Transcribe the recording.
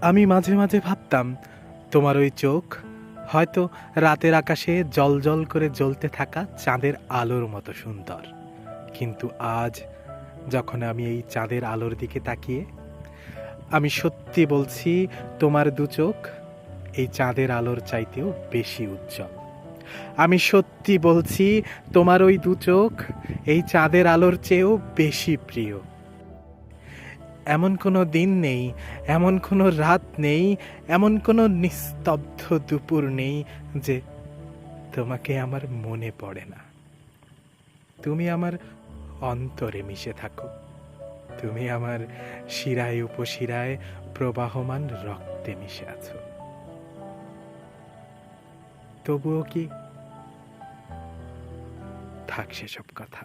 আমি মাঝে মাঝে ভাবতাম, তোমার ওই চোখ হয়তো রাতের আকাশে জল জল করে জ্বলতে থাকা চাঁদের আলোর মতো সুন্দর। কিন্তু আজ যখন আমি এই চাঁদের আলোর দিকে তাকিয়ে আমি সত্যি বলছি, তোমার দু চোখ এই চাঁদের আলোর চাইতেও বেশি উজ্জ্বল। আমি সত্যি বলছি, তোমার ওই দু চোখ এই চাঁদের আলোর চেয়েও বেশি প্রিয়। এমন কোনো দিন নেই, এমন কোনো রাত নেই, এমন কোনো নিস্তব্ধ দুপুর নেই যে তোমাকে আমার মনে পড়ে না। তুমি আমার অন্তরে মিশে থাকো। তুমি আমার শিরায় উপশিরায় প্রবাহমান রক্তে মিশে আছো। তবুও কি থাক সেসব কথা?